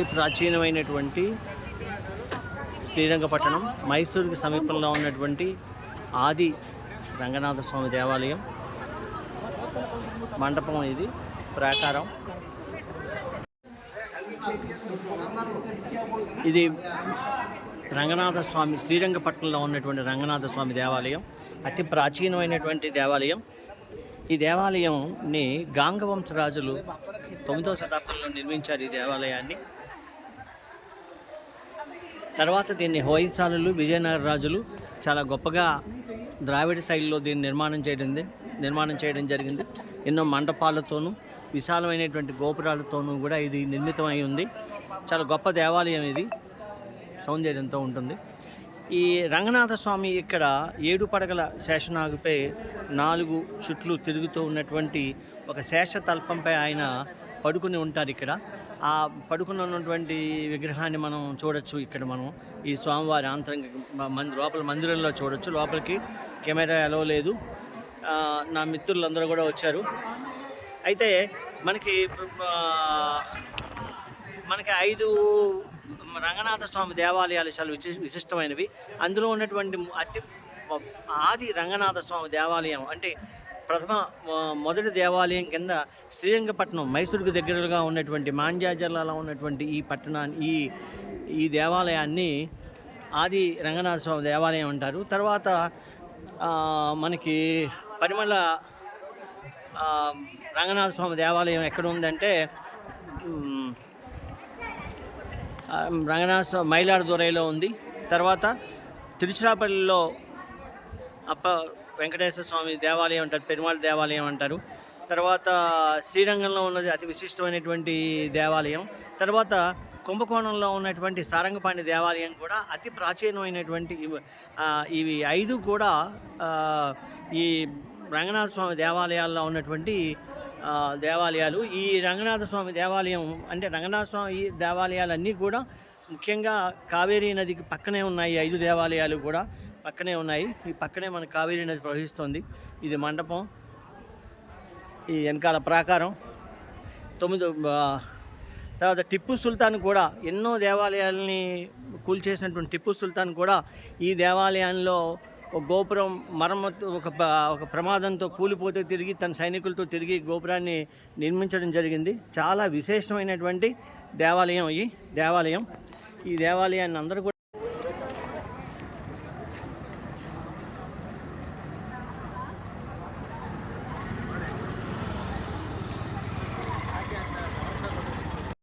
అతి ప్రాచీనమైనటువంటి శ్రీరంగపట్టణం. మైసూరుకి సమీపంలో ఉన్నటువంటి ఆది రంగనాథ స్వామి దేవాలయం. మండపం ఇది ప్రాకారం. ఇది రంగనాథ స్వామి శ్రీరంగపట్నంలో ఉన్నటువంటి రంగనాథ స్వామి దేవాలయం. అతి ప్రాచీనమైనటువంటి దేవాలయం. ఈ దేవాలయంని గాంగవంశ రాజులు తొమ్మిదవ శతాబ్దంలో నిర్మించారు ఈ దేవాలయాన్ని. తర్వాత దీన్ని హోయిసాలులు విజయనగర రాజులు చాలా గొప్పగా ద్రావిడ శైలిలో దీన్ని నిర్మాణం చేయడం నిర్మాణం చేయడం జరిగింది. ఎన్నో మండపాలతోనూ విశాలమైనటువంటి గోపురాలతోనూ కూడా ఇది నిర్మితమై ఉంది. చాలా గొప్ప దేవాలయం ఇది. సౌందర్యంతో ఉంటుంది. ఈ రంగనాథ స్వామి ఇక్కడ ఏడు పడగల శేషనాగుపై నాలుగు చుట్లు తిరుగుతూ ఉన్నటువంటి ఒక శేష తల్పంపై ఆయన పడుకుని ఉంటారు ఇక్కడ. ఆ పడుకుని ఉన్నటువంటి విగ్రహాన్ని మనం చూడొచ్చు ఇక్కడ మనం. ఈ స్వామివారి ఆంతరంగ మంది లోపల మందిరంలో చూడొచ్చు. లోపలికి కెమెరా ఎలవ లేదు. నా మిత్రులందరూ కూడా వచ్చారు. అయితే మనకి మనకి ఐదు రంగనాథ స్వామి దేవాలయాలు చాలా విశి విశిష్టమైనవి. అందులో ఉన్నటువంటి అతి ఆది రంగనాథ స్వామి దేవాలయం అంటే ప్రథమ మొదటి దేవాలయం కింద శ్రీరంగపట్నం మైసూరుకు దగ్గరగా ఉన్నటువంటి మాంజా జిల్లాలో ఉన్నటువంటి ఈ పట్టణాన్ని ఈ ఈ దేవాలయాన్ని ఆది రంగనాథ స్వామి దేవాలయం అంటారు. తర్వాత మనకి పరిమళ రంగనాథ స్వామి దేవాలయం ఎక్కడ ఉందంటే రంగనాథ స్వామి మైలాడుదురైలో ఉంది. తర్వాత తిరుచిరాపల్లిలో అప్ప వెంకటేశ్వర స్వామి దేవాలయం అంటారు పెరుమాళ్ దేవాలయం అంటారు. తర్వాత శ్రీరంగంలో ఉన్నది అతి విశిష్టమైనటువంటి దేవాలయం. తర్వాత కుంభకోణంలో ఉన్నటువంటి సారంగపాణి దేవాలయం కూడా అతి ప్రాచీనమైనటువంటి ఇవి- ఐదు కూడా ఈ రంగనాథ స్వామి దేవాలయాల్లో ఉన్నటువంటి దేవాలయాలు. ఈ రంగనాథ స్వామి దేవాలయం అంటే రంగనాథ స్వామి దేవాలయాలన్నీ కూడా ముఖ్యంగా కావేరీ నదికి పక్కనే ఉన్నాయి ఐదు దేవాలయాలు కూడా. పక్కనే ఉన్నాయి. ఈ పక్కనే మన కావేరీ నది ప్రవహిస్తుంది. ఇది మండపం. ఈ వెనకాల ప్రాకారం. తొమ్మిది తర్వాత టిప్పు సుల్తాన్ కూడా ఎన్నో దేవాలయాల్ని కూల్చేసినటువంటి టిప్పు సుల్తాన్ కూడా ఈ దేవాలయంలో ఒక గోపురం మరమ్మతు ఒక ఒక ప్రమాదంతో కూలిపోతే తిరిగి తన సైనికులతో తిరిగి గోపురాన్ని నిర్మించడం జరిగింది. చాలా విశేషమైనటువంటి దేవాలయం ఈ దేవాలయం. ఈ దేవాలయాన్ని అందరూ కూడా